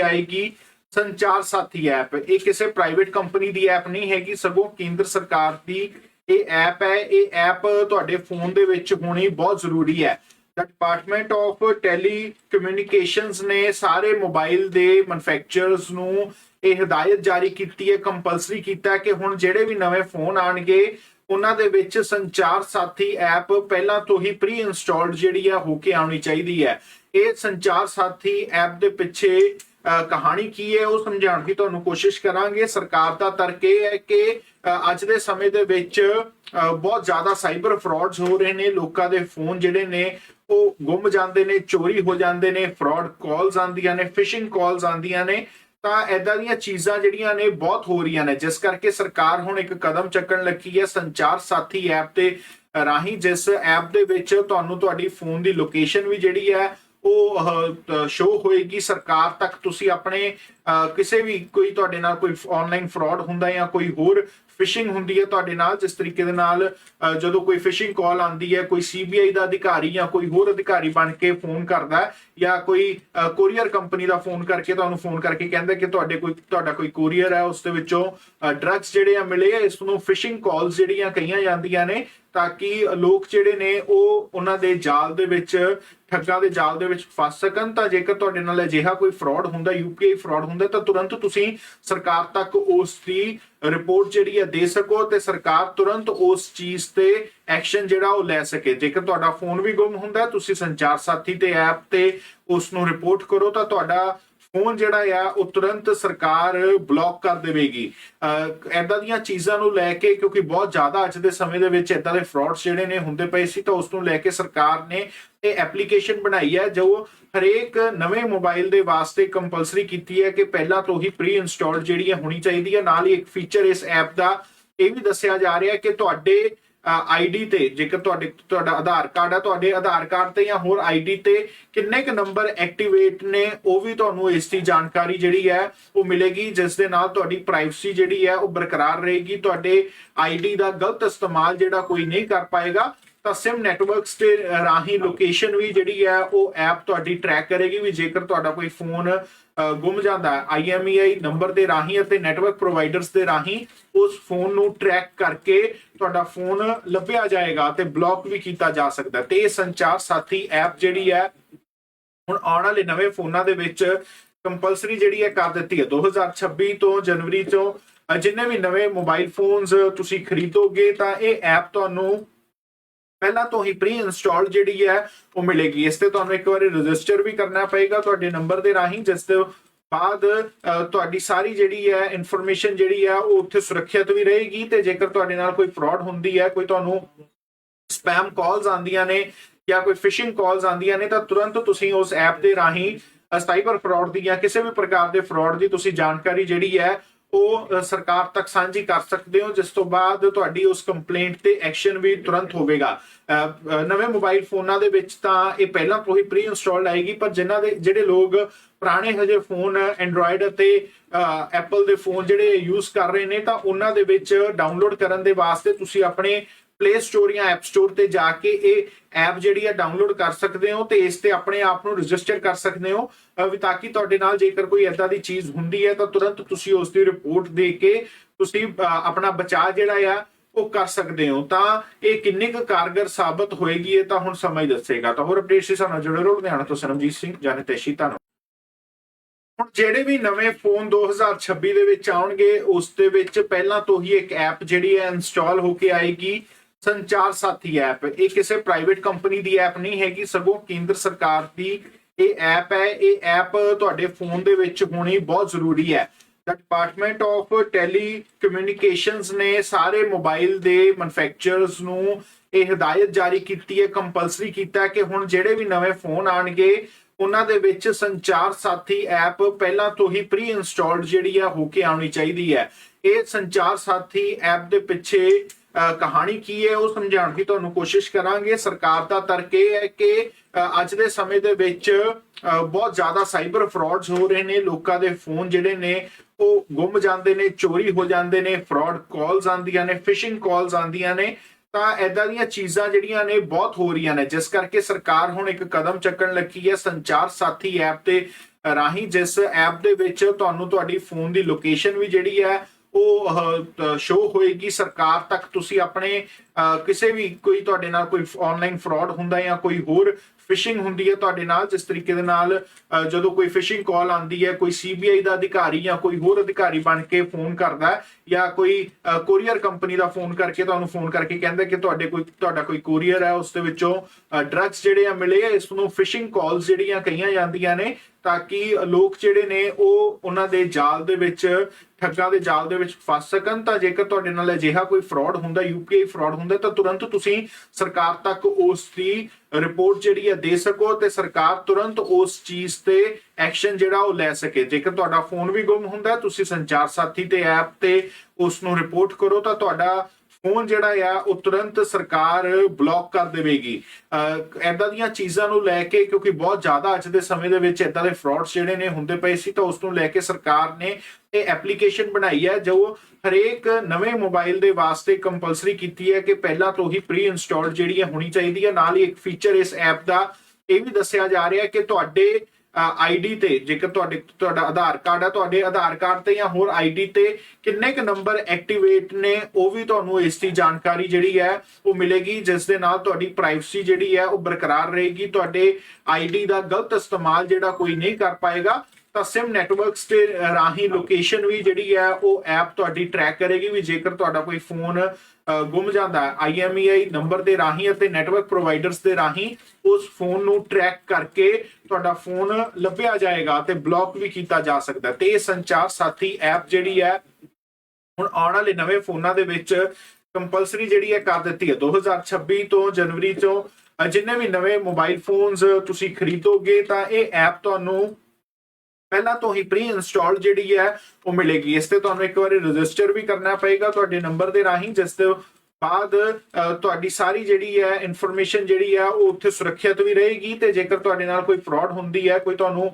ਆਏਗੀ ਸੰਚਾਰ ਸਾਥੀ ਐਪ। ਇਹ ਕਿਸੇ ਪ੍ਰਾਈਵੇਟ ਕੰਪਨੀ ਦੀ ਐਪ ਨਹੀਂ ਹੈਗੀ, ਸਗੋਂ ਕੇਂਦਰ ਸਰਕਾਰ ਦੀ ਇਹ ਐਪ ਹੈ। ਇਹ ਐਪ ਤੁਹਾਡੇ ਫੋਨ ਦੇ ਵਿੱਚ ਹੋਣੀ ਬਹੁਤ ਜ਼ਰੂਰੀ ਹੈ। ਡਿਪਾਰਟਮੈਂਟ ਆਫ ਟੈਲੀ ਕਮਿਊਨੀਕੇਸ਼ਨਸ ਨੇ ਸਾਰੇ ਮੋਬਾਈਲ ਦੇ ਮੈਨੂਫੈਕਚਰਰਸ ਨੂੰ ਇਹ ਹਦਾਇਤ ਜਾਰੀ ਕੀਤੀ ਹੈ ਕੰਪਲਸਰੀ ਕੀਤਾ ਕਿ ਹੁਣ ਜਿਹੜੇ ਵੀ ਨਵੇਂ ਫੋਨ ਆਣਗੇ ਉਹਨਾਂ ਦੇ ਵਿੱਚ ਸੰਚਾਰ ਸਾਥੀ ਐਪ ਪਹਿਲਾਂ ਤੋਂ ਹੀ ਪ੍ਰੀ ਇੰਸਟਾਲਡ ਜਿਹੜੀ ਆ, ਹੋ ਕੇ ਆਉਣੀ ਚਾਹੀਦੀ ਹੈ। ਇਹ ਸੰਚਾਰ ਸਾਥੀ ਐਪ ਦੇ ਪਿੱਛੇ ਕਹਾਣੀ ਕੀ ਹੈ ਉਹ ਸਮਝਾਉਣ ਦੀ ਤੁਹਾਨੂੰ ਕੋਸ਼ਿਸ਼ ਕਰਾਂਗੇ। ਸਰਕਾਰ ਦਾ ਤਰਕ ਇਹ ਹੈ ਕਿ ਅੱਜ ਦੇ ਸਮੇਂ ਦੇ ਵਿੱਚ ਬਹੁਤ ਜ਼ਿਆਦਾ ਸਾਈਬਰ ਫਰਾਡਸ ਹੋ ਰਹੇ ਨੇ। ਲੋਕਾਂ ਦੇ ਫੋਨ ਜਿਹੜੇ ਨੇ, ਉਹ ਗੁੰਮ ਜਾਂਦੇ ਨੇ, ਚੋਰੀ ਹੋ ਜਾਂਦੇ ਨੇ, ਫਰਾਡ ਕਾਲਸ ਆਉਂਦੀਆਂ ਨੇ, ਫਿਸ਼ਿੰਗ ਕਾਲਸ ਆਉਂਦੀਆਂ ਨੇ। ਤਾਂ ਐਦਾਂ ਦੀਆਂ ਚੀਜ਼ਾਂ ਜਿਹੜੀਆਂ ਨੇ, ਬਹੁਤ ਹੋ ਰਹੀਆਂ ਨੇ। ਜਿਸ ਕਰਕੇ ਸਰਕਾਰ ਹੁਣ ਇੱਕ ਕਦਮ ਚੱਕਣ ਲੱਗੀ ਹੈ ਸੰਚਾਰ ਸਾਥੀ ਐਪ ਤੇ ਰਾਹੀਂ, ਜਿਸ ਐਪ ਦੇ ਵਿੱਚ ਤੁਹਾਨੂੰ ਤੁਹਾਡੀ ਫੋਨ ਦੀ ਲੋਕੇਸ਼ਨ ਵੀ ਜਿਹੜੀ ਹੈ ਉਹ ਸ਼ੋ ਹੋਏਗੀ ਸਰਕਾਰ ਤੱਕ ਤੁਸੀਂ ਆਪਣੇ ਕਿਸੇ ਵੀ ਕੋਈ ਤੁਹਾਡੇ ਨਾਲ ਕੋਈ ਆਨਲਾਈਨ ਫਰਾਡ ਹੁੰਦਾ ਜਾਂ ਕੋਈ ਹੋਰ ਫਿਸ਼ਿੰਗ ਹੁੰਦੀ ਹੈ ਤੁਹਾਡੇ ਨਾਲ, ਜਿਸ ਤਰੀਕੇ ਦੇ ਨਾਲ ਜਦੋਂ ਕੋਈ ਫਿਸ਼ਿੰਗ ਕਾਲ ਆਉਂਦੀ ਹੈ, ਕੋਈ ਸੀਬੀਆਈ ਦਾ ਅਧਿਕਾਰੀ ਜਾਂ ਕੋਈ ਹੋਰ ਅਧਿਕਾਰੀ ਬਣ ਕੇ ਫੋਨ ਕਰਦਾ ਜਾਂ ਕੋਈ ਕੋਰੀਅਰ ਕੰਪਨੀ ਦਾ ਫੋਨ ਕਰਕੇ ਤੁਹਾਨੂੰ ਫੋਨ ਕਰਕੇ ਕਹਿੰਦਾ ਕਿ ਤੁਹਾਡੇ ਕੋਈ, ਤੁਹਾਡਾ ਕੋਈ ਕੋਰੀਅਰ ਹੈ, ਉਸ ਦੇ ਵਿੱਚੋਂ ਡਰੱਗਸ ਜਿਹੜੇ ਆ ਮਿਲੇ ਇਸ ਨੂੰ ਫਿਸ਼ਿੰਗ ਕਾਲਸ ਜਿਹੜੀਆਂ ਕਹੀਆਂ ਜਾਂਦੀਆਂ ਨੇ, ਤਾਂ ਕਿ ਲੋਕ ਜਿਹੜੇ ਨੇ ਉਹ ਉਹਨਾਂ ਦੇ ਜਾਲ ਦੇ ਵਿੱਚ, ਠੱਗਾਂ ਦੇ ਜਾਲ ਦੇ ਵਿੱਚ ਫਸ ਸਕਣ, ਤਾਂ ਜੇਕਰ ਤੁਹਾਡੇ ਨਾਲ ਅਜਿਹਾ ਕੋਈ ਫਰਾਡ ਹੁੰਦਾ ਯੂਪੀਆਈ ਫਰਾਡ ਹੁੰਦਾ ਤਾਂ ਤੁਰੰਤ ਤੁਸੀਂ ਸਰਕਾਰ ਤੱਕ ਉਸ ਦੀ ਰਿਪੋਰਟ ਜਿਹੜੀ ਹੈ ਦੇ ਸਕੋ ਤੇ ਸਰਕਾਰ ਤੁਰੰਤ ਉਸ ਚੀਜ਼ ਤੇ ਐਕਸ਼ਨ ਜਿਹੜਾ ਉਹ ਲੈ ਸਕੇ। ਜੇਕਰ ਤੁਹਾਡਾ ਫੋਨ ਵੀ ਗੁੰਮ ਹੁੰਦਾ, ਤੁਸੀਂ ਸੰਚਾਰ ਸਾਥੀ ਤੇ ਐਪ ਤੇ ਉਸ ਨੂੰ ਰਿਪੋਰਟ ਕਰੋ ਤਾਂ ਤੁਹਾਡਾ ਫੋਨ ਜਿਹੜਾ ਆ, ਉਹ ਤੁਰੰਤ ਸਰਕਾਰ ਬਲੌਕ ਕਰ ਦੇਵੇਗੀ। ਐਦਾਂ ਦੀਆਂ ਚੀਜ਼ਾਂ ਨੂੰ ਲੈ ਕੇ, ਕਿਉਂਕਿ ਬਹੁਤ ਜ਼ਿਆਦਾ ਅੱਜ ਦੇ ਸਮੇਂ ਦੇ ਵਿੱਚ ਐਦਾਂ ਦੇ ਫਰਾਡਸ ਜਿਹੜੇ ਨੇ ਹੁੰਦੇ ਪਏ ਸੀ, ਤਾਂ ਉਸ ਨੂੰ ਲੈ ਕੇ ਸਰਕਾਰ ਨੇ ਇਹ ਐਪਲੀਕੇਸ਼ਨ ਬਣਾਈ ਹੈ, ਜੋ ਹਰੇਕ ਨਵੇਂ ਮੋਬਾਈਲ ਦੇ ਵਾਸਤੇ ਕੰਪਲਸਰੀ ਕੀਤੀ ਹੈ ਕਿ ਪਹਿਲਾਂ ਤੋਂ ਹੀ ਪ੍ਰੀ ਇੰਸਟਾਲਡ ਜਿਹੜੀ ਹੈ ਹੋਣੀ ਚਾਹੀਦੀ ਹੈ। ਨਾਲ ਹੀ ਇੱਕ ਫੀਚਰ ਇਸ ਐਪ ਦਾ, ਇਹ ਵੀ ਦੱਸਿਆ ਜਾ ਰਿਹਾ ਕਿ ਤੁਹਾਡੇ ਆਈਡੀ ਤੇ, ਜੇਕਰ ਤੁਹਾਡੇ, ਤੁਹਾਡਾ ਆਧਾਰ ਕਾਰਡ ਆ, ਤੁਹਾਡੇ ਆਧਾਰ ਕਾਰਡ ਤੇ ਜਾਂ ਹੋਰ ਆਈਡੀ ਤੇ ਕਿੰਨੇ ਕੁ ਨੰਬਰ ਐਕਟੀਵੇਟ ਨੇ, ਉਹ ਵੀ ਤੁਹਾਨੂੰ ਇਸ ਦੀ ਜਾਣਕਾਰੀ ਜਿਹੜੀ ਹੈ, ਉਹ ਮਿਲੇਗੀ, ਜਿਸ ਦੇ ਨਾਲ ਤੁਹਾਡੀ ਪ੍ਰਾਈਵੇਸੀ ਜਿਹੜੀ ਹੈ, ਉਹ ਬਰਕਰਾਰ ਰਹੇਗੀ, ਤੁਹਾਡੇ ਆਈਡੀ ਦਾ ਗਲਤ ਇਸਤੇਮਾਲ ਜਿਹੜਾ ਕੋਈ ਨਹੀਂ ਕਰ ਪਾਏਗਾ। ਤਾਂ ਸਿਮ ਨੈਟਵਰਕਸ ਤੇ ਰਾਹੀਂ ਲੋਕੇਸ਼ਨ ਵੀ ਜਿਹੜੀ ਹੈ, ਉਹ ਐਪ ਤੁਹਾਡੀ ਟਰੈਕ ਕਰੇਗੀ ਵੀ ਜੇਕਰ ਤੁਹਾਡਾ ਕੋਈ ਫੋਨ ਗੁੰਮ ਜਾਂਦਾ ਹੈ IMEI ਨੰਬਰ ਦੇ ਰਾਹੀਂ ਅਤੇ ਨੈਟਵਰਕ ਪ੍ਰੋਵਾਈਡਰਸ ਦੇ ਰਾਹੀਂ ਉਸ ਫੋਨ ਨੂੰ ਟਰੈਕ ਕਰਕੇ ਤੁਹਾਡਾ ਫੋਨ ਲੱਭਿਆ ਜਾਏਗਾ ਤੇ ਬਲੌਕ ਵੀ ਕੀਤਾ ਜਾ ਸਕਦਾ ਹੈ। ਤੇ ਇਹ ਸੰਚਾਰ ਸਾਥੀ ਐਪ ਜਿਹੜੀ ਹੈ, ਹੁਣ ਆਉਣ ਵਾਲੇ ਨਵੇਂ ਫੋਨਾਂ ਦੇ ਵਿੱਚ ਕੰਪਲਸਰੀ ਜਿਹੜੀ ਹੈ ਕਰ ਦਿੱਤੀ ਹੈ 2026 ਤੋਂ ਜਨਵਰੀ ਤੋਂ ਜਿੰਨੇ ਵੀ ਨਵੇਂ ਮੋਬਾਈਲ ਫੋਨਸ ਤੁਸੀਂ ਖਰੀਦੋਗੇ ਤਾਂ ਇਹ ਐਪ ਤੁਹਾਨੂੰ ਪਹਿਲਾਂ ਤੋਂ ਹੀ ਪ੍ਰੀ ਇੰਸਟਾਲਡ ਜਿਹੜੀ ਹੈ, ਉਹ ਮਿਲੇਗੀ। ਇਸ ਤੇ ਤੁਹਾਨੂੰ ਇੱਕ ਵਾਰੀ ਰਜਿਸਟਰ ਵੀ ਕਰਨਾ ਪਏਗਾ ਤੁਹਾਡੇ ਨੰਬਰ ਦੇ ਰਾਹੀਂ, ਜਿਸ ਦੇ ਬਾਅਦ ਤੁਹਾਡੀ ਸਾਰੀ ਜਿਹੜੀ ਹੈ ਇਨਫੋਰਮੇਸ਼ਨ ਜਿਹੜੀ ਹੈ, ਉਹ ਉੱਥੇ ਸੁਰੱਖਿਅਤ ਵੀ ਰਹੇਗੀ ਤੇ ਜੇਕਰ ਤੁਹਾਡੇ ਨਾਲ ਕੋਈ ਫਰਾਡ ਹੁੰਦੀ ਹੈ, ਕੋਈ ਤੁਹਾਨੂੰ ਸਪੈਮ ਕਾਲਸ ਆਉਂਦੀਆਂ ਨੇ ਜਾਂ ਕੋਈ ਫਿਸ਼ਿੰਗ ਕਾਲਸ ਆਉਂਦੀਆਂ ਨੇ, ਤਾਂ ਤੁਰੰਤ ਤੁਸੀਂ ਉਸ ਐਪ ਦੇ ਰਾਹੀਂ ਸਾਈਬਰ ਫਰਾਡ ਦੀ ਜਾਂ ਕਿਸੇ ਵੀ ਪ੍ਰਕਾਰ ਦੇ ਫਰਾਡ ਦੀ ਤੁਸੀਂ ਜਾਣਕਾਰੀ ਜਿਹੜੀ ਹੈ ਉਹ ਸਰਕਾਰ ਤੱਕ ਸਾਂਝੀ ਕਰ ਸਕਦੇ ਹੋ, ਜਿਸ ਤੋਂ ਬਾਅਦ ਤੁਹਾਡੀ ਉਸ ਕੰਪਲੇਂਟ ਤੇ ਐਕਸ਼ਨ ਵੀ ਤੁਰੰਤ ਹੋਵੇਗਾ। ਨਵੇਂ ਮੋਬਾਈਲ ਫੋਨਾਂ ਦੇ ਵਿੱਚ ਤਾਂ ਇਹ ਪਹਿਲਾਂ ਤੋਂ ਹੀ ਪ੍ਰੀ ਇੰਸਟਾਲਡ ਆਏਗੀ, ਪਰ ਜਿਨ੍ਹਾਂ ਦੇ, ਜਿਹੜੇ ਲੋਕ ਪੁਰਾਣੇ ਹਜੇ ਫੋਨ ਐਂਡਰੋਇਡ ਅਤੇ ਐਪਲ ਦੇ ਫੋਨ ਜਿਹੜੇ ਯੂਜ਼ ਕਰ ਰਹੇ ਨੇ, ਤਾਂ ਉਹਨਾਂ ਦੇ ਵਿੱਚ ਡਾਊਨਲੋਡ ਕਰਨ ਦੇ ਵਾਸਤੇ ਤੁਸੀਂ ਆਪਣੇ ਪਲੇ ਸਟੋਰ ਜਾਂ ਐਪ ਸਟੋਰ ਤੇ ਜਾ ਕੇ ਇਹ ਐਪ ਜਿਹੜੀ ਆ ਡਾਊਨਲੋਡ ਕਰ ਸਕਦੇ ਹੋ ਤੇ ਇਸ ਤੇ ਆਪਣੇ ਆਪ ਨੂੰ ਰਜਿਸਟਰ ਕਰ ਸਕਦੇ ਹੋ ਵੀ ਤਾਂ ਕਿ ਤੁਹਾਡੇ ਨਾਲ ਜੇਕਰ ਕੋਈ ਐਦਾਂ ਦੀ ਚੀਜ਼ ਹੁੰਦੀ ਹੈ ਤਾਂ ਤੁਰੰਤ ਤੁਸੀਂ ਉਸ ਦੀ ਰਿਪੋਰਟ ਦੇ ਕੇ ਤੁਸੀਂ ਆਪਣਾ ਬਚਾਅ ਜਿਹੜਾ ਆ ਉਹ ਕਰ ਸਕਦੇ ਹੋ। ਤਾਂ ਇਹ ਕਿੰਨੀ ਕੁ ਕਾਰਗਰ ਸਾਬਤ ਹੋਏਗੀ ਇਹ ਤਾਂ ਹੁਣ ਸਮਾਂ ਹੀ ਦੱਸੇਗਾ। ਤਾਂ ਹੋਰ ਅਪਡੇਟਸ ਸੀ ਸਾਨੂੰ ਜੁੜੇ ਰਹੋ। ਲੁਧਿਆਣਾ ਤੋਂ ਸਰਮਜੀਤ ਸਿੰਘ ਜਨਤੇਸ਼ੀ ਧੰਨਵਾਦ ਹੁਣ ਜਿਹੜੇ ਵੀ ਨਵੇਂ ਫੋਨ 2026 ਦੇ ਵਿੱਚ ਆਉਣਗੇ, ਉਸ ਦੇ ਵਿੱਚ ਪਹਿਲਾਂ ਤੋਂ ਹੀ ਇੱਕ ਐਪ ਜਿਹੜੀ ਹੈ ਇੰਸਟਾਲ ਹੋ ਕੇ ਆਏਗੀ। ਸੰਚਾਰ ਸਾਥੀ ਐਪ ਇਹ ਕਿਸੇ ਪ੍ਰਾਈਵੇਟ ਕੰਪਨੀ ਦੀ ਐਪ ਨਹੀਂ ਹੈਗੀ, ਸਗੋਂ ਕੇਂਦਰ ਸਰਕਾਰ ਦੀ ਇਹ ਐਪ ਹੈ। ਇਹ ਐਪ ਤੁਹਾਡੇ ਫੋਨ ਦੇ ਵਿੱਚ ਹੋਣੀ ਬਹੁਤ ਜ਼ਰੂਰੀ ਹੈ। ਦਾ ਡਿਪਾਰਟਮੈਂਟ ਆਫ ਟੈਲੀ ਕਮਿਊਨੀਕੇਸ਼ਨਸ ਨੇ ਸਾਰੇ ਮੋਬਾਈਲ ਦੇ ਮੈਨੂਫੈਕਚਰਰਸ ਨੂੰ ਇਹ ਹਦਾਇਤ ਜਾਰੀ ਕੀਤੀ ਹੈ ਕੰਪਲਸਰੀ ਕੀਤਾ ਕਿ ਹੁਣ ਜਿਹੜੇ ਵੀ ਨਵੇਂ ਫੋਨ ਆਣਗੇ ਉਹਨਾਂ ਦੇ ਵਿੱਚ ਸੰਚਾਰ ਸਾਥੀ ਐਪ ਪਹਿਲਾਂ ਤੋਂ ਹੀ ਪ੍ਰੀ ਇੰਸਟਾਲਡ ਜਿਹੜੀ ਆ, ਹੋ ਕੇ ਆਉਣੀ ਚਾਹੀਦੀ ਹੈ। ਇਹ ਸੰਚਾਰ ਸਾਥੀ ਐਪ ਦੇ ਪਿੱਛੇ ਕਹਾਣੀ ਕੀ ਹੈ ਉਹ ਸਮਝਾਉਣ ਦੀ ਤੁਹਾਨੂੰ ਕੋਸ਼ਿਸ਼ ਕਰਾਂਗੇ। ਸਰਕਾਰ ਦਾ ਤਰਕ ਇਹ ਹੈ ਕਿ ਅੱਜ ਦੇ ਸਮੇਂ ਦੇ ਵਿੱਚ ਬਹੁਤ ਜ਼ਿਆਦਾ ਸਾਈਬਰ ਫਰਾਡਸ ਹੋ ਰਹੇ ਨੇ। ਲੋਕਾਂ ਦੇ ਫੋਨ ਜਿਹੜੇ ਨੇ, ਉਹ ਗੁੰਮ ਜਾਂਦੇ ਨੇ, ਚੋਰੀ ਹੋ ਜਾਂਦੇ ਨੇ, ਫਰਾਡ ਕਾਲਸ ਆਉਂਦੀਆਂ ਨੇ, ਫਿਸ਼ਿੰਗ ਕਾਲਸ ਆਉਂਦੀਆਂ ਨੇ। ਤਾਂ ਐਦਾਂ ਦੀਆਂ ਚੀਜ਼ਾਂ ਜਿਹੜੀਆਂ ਨੇ, ਬਹੁਤ ਹੋ ਰਹੀਆਂ ਨੇ। ਜਿਸ ਕਰਕੇ ਸਰਕਾਰ ਹੁਣ ਇੱਕ ਕਦਮ ਚੱਕਣ ਲੱਗੀ ਹੈ ਸੰਚਾਰ ਸਾਥੀ ਐਪ ਤੇ ਰਾਹੀਂ, ਜਿਸ ਐਪ ਦੇ ਵਿੱਚ ਤੁਹਾਨੂੰ ਤੁਹਾਡੀ ਫੋਨ ਦੀ ਲੋਕੇਸ਼ਨ ਵੀ ਜਿਹੜੀ ਹੈ ਉਹ ਸ਼ੋ ਹੋਏਗੀ ਸਰਕਾਰ ਤੱਕ ਤੁਸੀਂ ਆਪਣੇ ਅਹ, ਕਿਸੇ ਵੀ ਕੋਈ ਤੁਹਾਡੇ ਨਾਲ ਕੋਈ ਆਨਲਾਈਨ ਫਰਾਡ ਹੁੰਦਾ ਜਾਂ ਕੋਈ ਹੋਰ ਫਿਸ਼ਿੰਗ ਹੁੰਦੀ ਹੈ ਤੁਹਾਡੇ ਨਾਲ, ਜਿਸ ਤਰੀਕੇ ਦੇ ਨਾਲ ਜਦੋਂ ਕੋਈ ਫਿਸ਼ਿੰਗ ਕਾਲ ਆਉਂਦੀ ਹੈ, ਕੋਈ ਸੀਬੀਆਈ ਦਾ ਅਧਿਕਾਰੀ ਜਾਂ ਕੋਈ ਹੋਰ ਅਧਿਕਾਰੀ ਬਣ ਕੇ ਫੋਨ ਕਰਦਾ ਜਾਂ ਕੋਈ ਕੋਰੀਅਰ ਕੰਪਨੀ ਦਾ ਫੋਨ ਕਰਕੇ ਤੁਹਾਨੂੰ ਫੋਨ ਕਰਕੇ ਕਹਿੰਦਾ ਕਿ ਤੁਹਾਡੇ ਕੋਈ, ਤੁਹਾਡਾ ਕੋਈ ਕੋਰੀਅਰ ਹੈ, ਉਸ ਦੇ ਵਿੱਚੋਂ ਡਰੱਗਸ ਜਿਹੜੇ ਆ ਮਿਲੇ ਇਸ ਨੂੰ ਫਿਸ਼ਿੰਗ ਕਾਲਸ ਜਿਹੜੀਆਂ ਕਹੀਆਂ ਜਾਂਦੀਆਂ ਨੇ, ਤਾਂ ਕਿ ਲੋਕ ਜਿਹੜੇ ਨੇ ਉਹ ਉਹਨਾਂ ਦੇ ਜਾਲ ਦੇ ਵਿੱਚ, ਠੱਗਾਂ ਦੇ ਜਾਲ ਦੇ ਵਿੱਚ ਫਸ ਸਕਣ, ਤਾਂ ਜੇਕਰ ਤੁਹਾਡੇ ਨਾਲ ਅਜਿਹਾ ਕੋਈ ਫਰਾਡ ਹੁੰਦਾ ਯੂਪੀਆਈ ਫਰਾਡ ਹੁੰਦਾ, ਤਾਂ ਤੁਰੰਤ ਤੁਸੀਂ ਸਰਕਾਰ ਤੱਕ ਉਸ ਦੀ ਰਿਪੋਰਟ ਜਿਹੜੀ ਹੈ ਦੇ ਸਕੋ ਤੇ ਸਰਕਾਰ ਤੁਰੰਤ ਉਸ ਚੀਜ਼ ਤੇ ਐਕਸ਼ਨ ਜਿਹੜਾ ਉਹ ਲੈ ਸਕੇ। ਜੇਕਰ ਤੁਹਾਡਾ ਫੋਨ ਵੀ ਗੁੰਮ ਹੁੰਦਾ, ਤੁਸੀਂ ਸੰਚਾਰ ਸਾਥੀ ਤੇ ਐਪ ਤੇ ਉਸ ਨੂੰ ਰਿਪੋਰਟ ਕਰੋ ਤਾਂ ਤੁਹਾਡਾ ਫੋਨ ਜਿਹੜਾ ਆ, ਉਹ ਤੁਰੰਤ ਸਰਕਾਰ ਬਲੌਕ ਕਰ ਦੇਵੇਗੀ। ਐਦਾਂ ਦੀਆਂ ਚੀਜ਼ਾਂ ਨੂੰ ਲੈ ਕੇ, ਕਿਉਂਕਿ ਬਹੁਤ ਜ਼ਿਆਦਾ ਅੱਜ ਦੇ ਸਮੇਂ ਦੇ ਵਿੱਚ ਐਦਾਂ ਦੇ ਫਰਾਡਸ ਜਿਹੜੇ ਨੇ ਹੁੰਦੇ ਪਏ ਸੀ, ਤਾਂ ਉਸ ਨੂੰ ਲੈ ਕੇ ਸਰਕਾਰ ਨੇ ਇਹ ਐਪਲੀਕੇਸ਼ਨ ਬਣਾਈ ਹੈ, ਜੋ ਹਰੇਕ ਨਵੇਂ ਮੋਬਾਈਲ ਦੇ ਵਾਸਤੇ ਕੰਪਲਸਰੀ ਕੀਤੀ ਹੈ ਕਿ ਪਹਿਲਾਂ ਤੋਂ ਹੀ ਪ੍ਰੀ ਇੰਸਟਾਲਡ ਜਿਹੜੀ ਹੈ ਹੋਣੀ ਚਾਹੀਦੀ ਹੈ। ਨਾਲ ਹੀ ਇੱਕ ਫੀਚਰ ਇਸ ਐਪ ਦਾ, ਇਹ ਵੀ ਦੱਸਿਆ ਜਾ ਰਿਹਾ ਕਿ ਤੁਹਾਡੇ ਆਈਡੀ ਤੇ, ਜੇਕਰ ਤੁਹਾਡੇ, ਤੁਹਾਡਾ ਆਧਾਰ ਕਾਰਡ ਹੈ ਤੁਹਾਡੇ ਆਧਾਰ ਕਾਰਡ ਤੇ ਜਾਂ ਹੋਰ ਆਈਡੀ ਤੇ ਕਿੰਨੇ ਕੁ ਨੰਬਰ ਐਕਟੀਵੇਟ ਨੇ, ਉਹ ਵੀ ਤੁਹਾਨੂੰ ਇਸ ਦੀ ਜਾਣਕਾਰੀ ਜਿਹੜੀ ਹੈ, ਉਹ ਮਿਲੇਗੀ, ਜਿਸ ਦੇ ਨਾਲ ਤੁਹਾਡੀ ਪ੍ਰਾਈਵੇਸੀ ਜਿਹੜੀ ਹੈ, ਉਹ ਬਰਕਰਾਰ ਰਹੇਗੀ, ਤੁਹਾਡੇ ਆਈਡੀ ਦਾ ਗਲਤ ਇਸਤੇਮਾਲ ਜਿਹੜਾ ਕੋਈ ਨਹੀਂ ਕਰ ਪਾਏਗਾ। ਤਾਂ ਸਿਮ ਨੈਟਵਰਕਸ ਤੇ ਰਾਹੀਂ ਲੋਕੇਸ਼ਨ ਵੀ ਜਿਹੜੀ ਹੈ, ਉਹ ਐਪ ਤੁਹਾਡੀ ਟਰੈਕ ਕਰੇਗੀ ਵੀ ਜੇਕਰ ਤੁਹਾਡਾ ਕੋਈ ਫੋਨ ਗੁੰਮ ਜਾਂਦਾ ਹੈ IMEI ਨੰਬਰ ਦੇ ਰਾਹੀਂ ਅਤੇ ਨੈਟਵਰਕ ਪ੍ਰੋਵਾਈਡਰਸ ਦੇ ਰਾਹੀਂ ਉਸ ਫੋਨ ਨੂੰ ਟਰੈਕ ਕਰਕੇ ਤੁਹਾਡਾ ਫੋਨ ਲੱਭਿਆ ਜਾਏਗਾ ਤੇ ਬਲੌਕ ਵੀ ਕੀਤਾ ਜਾ ਸਕਦਾ ਹੈ। ਤੇ ਇਹ ਸੰਚਾਰ ਸਾਥੀ ਐਪ ਜਿਹੜੀ ਹੈ, ਹੁਣ ਆਉਣ ਵਾਲੇ ਨਵੇਂ ਫੋਨਾਂ ਦੇ ਵਿੱਚ ਕੰਪਲਸਰੀ ਜਿਹੜੀ ਹੈ ਕਰ ਦਿੱਤੀ ਹੈ 2026 ਤੋਂ ਜਨਵਰੀ ਤੋਂ ਜਿੰਨੇ ਵੀ ਨਵੇਂ ਮੋਬਾਈਲ ਫੋਨਸ ਤੁਸੀਂ ਖਰੀਦੋਗੇ ਤਾਂ ਇਹ ਐਪ ਤੁਹਾਨੂੰ ਪਹਿਲਾਂ ਤੋਂ ਹੀ ਪ੍ਰੀ ਇੰਸਟਾਲ ਜਿਹੜੀ ਹੈ, ਉਹ ਮਿਲੇਗੀ। ਇਸ ਤੇ ਤੁਹਾਨੂੰ ਇੱਕ ਵਾਰੀ ਰਜਿਸਟਰ ਵੀ ਕਰਨਾ ਪਏਗਾ ਤੁਹਾਡੇ ਨੰਬਰ ਦੇ ਰਾਹੀਂ, ਜਿਸ ਦੇ ਬਾਅਦ ਤੁਹਾਡੀ ਸਾਰੀ ਜਿਹੜੀ ਹੈ ਇਨਫੋਰਮੇਸ਼ਨ ਜਿਹੜੀ ਹੈ, ਉਹ ਉੱਥੇ ਸੁਰੱਖਿਅਤ ਵੀ ਰਹੇਗੀ ਤੇ ਜੇਕਰ ਤੁਹਾਡੇ ਨਾਲ ਕੋਈ ਫਰਾਡ ਹੁੰਦੀ ਹੈ, ਕੋਈ ਤੁਹਾਨੂੰ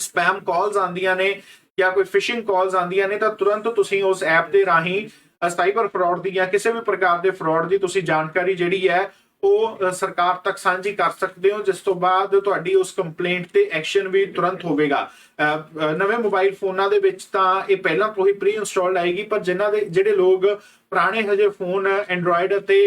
ਸਪੈਮ ਕਾਲਸ ਆਉਂਦੀਆਂ ਨੇ ਜਾਂ ਕੋਈ ਫਿਸ਼ਿੰਗ ਕਾਲਸ ਆਉਂਦੀਆਂ ਨੇ, ਤਾਂ ਤੁਰੰਤ ਤੁਸੀਂ ਉਸ ਐਪ ਦੇ ਰਾਹੀਂ ਸਾਈਬਰ ਫਰਾਡ ਦੀ ਜਾਂ ਕਿਸੇ ਵੀ ਪ੍ਰਕਾਰ ਦੇ ਫਰਾਡ ਦੀ ਤੁਸੀਂ ਜਾਣਕਾਰੀ ਜਿਹੜੀ ਹੈ ਉਹ ਸਰਕਾਰ ਤੱਕ ਸਾਂਝੀ ਕਰ ਸਕਦੇ ਹੋ, ਜਿਸ ਤੋਂ ਬਾਅਦ ਤੁਹਾਡੀ ਉਸ ਕੰਪਲੇਂਟ ਤੇ ਐਕਸ਼ਨ ਵੀ ਤੁਰੰਤ ਹੋਵੇਗਾ। ਨਵੇਂ ਮੋਬਾਈਲ ਫੋਨਾਂ ਦੇ ਵਿੱਚ ਤਾਂ ਇਹ ਪਹਿਲਾਂ ਤੋਂ ਹੀ ਪ੍ਰੀ ਇੰਸਟਾਲਡ ਆਏਗੀ, ਪਰ ਜਿਨ੍ਹਾਂ ਦੇ, ਜਿਹੜੇ ਲੋਕ ਪੁਰਾਣੇ ਹਜੇ ਫੋਨ ਐਂਡਰੋਇਡ ਅਤੇ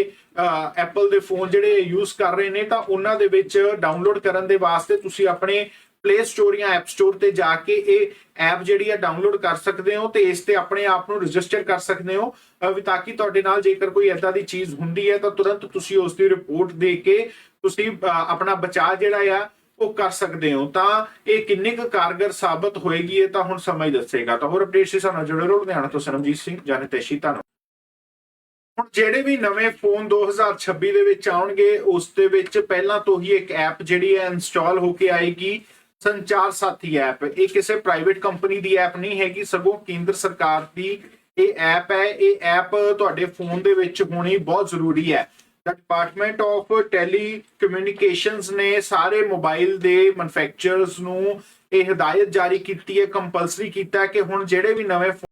ਐਪਲ ਦੇ ਫੋਨ ਜਿਹੜੇ ਯੂਜ਼ ਕਰ ਰਹੇ ਨੇ, ਤਾਂ ਉਹਨਾਂ ਦੇ ਵਿੱਚ ਡਾਊਨਲੋਡ ਕਰਨ ਦੇ ਵਾਸਤੇ ਤੁਸੀਂ ਆਪਣੇ ਪਲੇ ਸਟੋਰ ਜਾਂ ਐਪ ਸਟੋਰ ਤੇ ਜਾ ਕੇ ਇਹ ਐਪ ਜਿਹੜੀ ਹੈ ਡਾਊਨਲੋਡ ਕਰ ਸਕਦੇ ਹੋ ਤੇ ਇਸ ਤੇ ਆਪਣੇ ਆਪ ਨੂੰ ਰਜਿਸਟਰ ਕਰ ਸਕਦੇ ਹੋ ਵੀ ਤਾਂ ਕਿ ਤੁਹਾਡੇ ਨਾਲ ਜੇਕਰ ਕੋਈ ਐਦਾਂ ਦੀ ਚੀਜ਼ ਹੁੰਦੀ ਹੈ ਤਾਂ ਤੁਰੰਤ ਤੁਸੀਂ ਉਸ ਦੀ ਰਿਪੋਰਟ ਦੇ ਕੇ ਤੁਸੀਂ ਆਪਣਾ ਬਚਾਅ ਜਿਹੜਾ ਆ ਉਹ ਕਰ ਸਕਦੇ ਹੋ। ਤਾਂ ਇਹ ਕਿੰਨੀ ਕੁ ਕਾਰਗਰ ਸਾਬਤ ਹੋਏਗੀ ਇਹ ਤਾਂ ਹੁਣ ਸਮਾਂ ਹੀ ਦੱਸੇਗਾ। ਤਾਂ ਹੋਰ ਅਪਡੇਟਸ ਸੀ ਸਾਨੂੰ ਜੁੜੇ ਰਹੋ। ਲੁਧਿਆਣਾ ਤੋਂ ਸਰਮਜੀਤ ਸਿੰਘ ਜਾਨਤੇਸ਼ੀ ਧੰਨਵਾਦ। ਹੁਣ ਜਿਹੜੇ ਵੀ ਨਵੇਂ ਫੋਨ 2026 ਦੇ ਵਿੱਚ ਆਉਣਗੇ, ਉਸ ਦੇ ਵਿੱਚ ਪਹਿਲਾਂ ਤੋਂ ਹੀ ਇੱਕ ਐਪ ਜਿਹੜੀ ਹੈ ਇੰਸਟਾਲ ਹੋ ਕੇ ਆਏਗੀ। ਸੰਚਾਰ ਸਾਥੀ ਐਪ ਇਹ ਕਿਸੇ ਪ੍ਰਾਈਵੇਟ ਕੰਪਨੀ ਦੀ ਐਪ ਨਹੀਂ ਹੈਗੀ, ਸਗੋਂ ਕੇਂਦਰ ਸਰਕਾਰ ਦੀ ਇਹ ਐਪ ਹੈ। ਇਹ ਐਪ ਤੁਹਾਡੇ ਫੋਨ ਦੇ ਵਿੱਚ ਹੋਣੀ ਬਹੁਤ ਜ਼ਰੂਰੀ ਹੈ। ਡਿਪਾਰਟਮੈਂਟ ਆਫ ਟੈਲੀ ਕਮਿਊਨੀਕੇਸ਼ਨਸ ਨੇ ਸਾਰੇ ਮੋਬਾਈਲ ਦੇ ਮੈਨੂਫੈਕਚਰਰਸ ਨੂੰ ਇਹ ਹਦਾਇਤ ਜਾਰੀ ਕੀਤੀ ਹੈ ਕੰਪਲਸਰੀ ਕੀਤਾ ਕਿ ਹੁਣ ਜਿਹੜੇ ਵੀ ਨਵੇਂ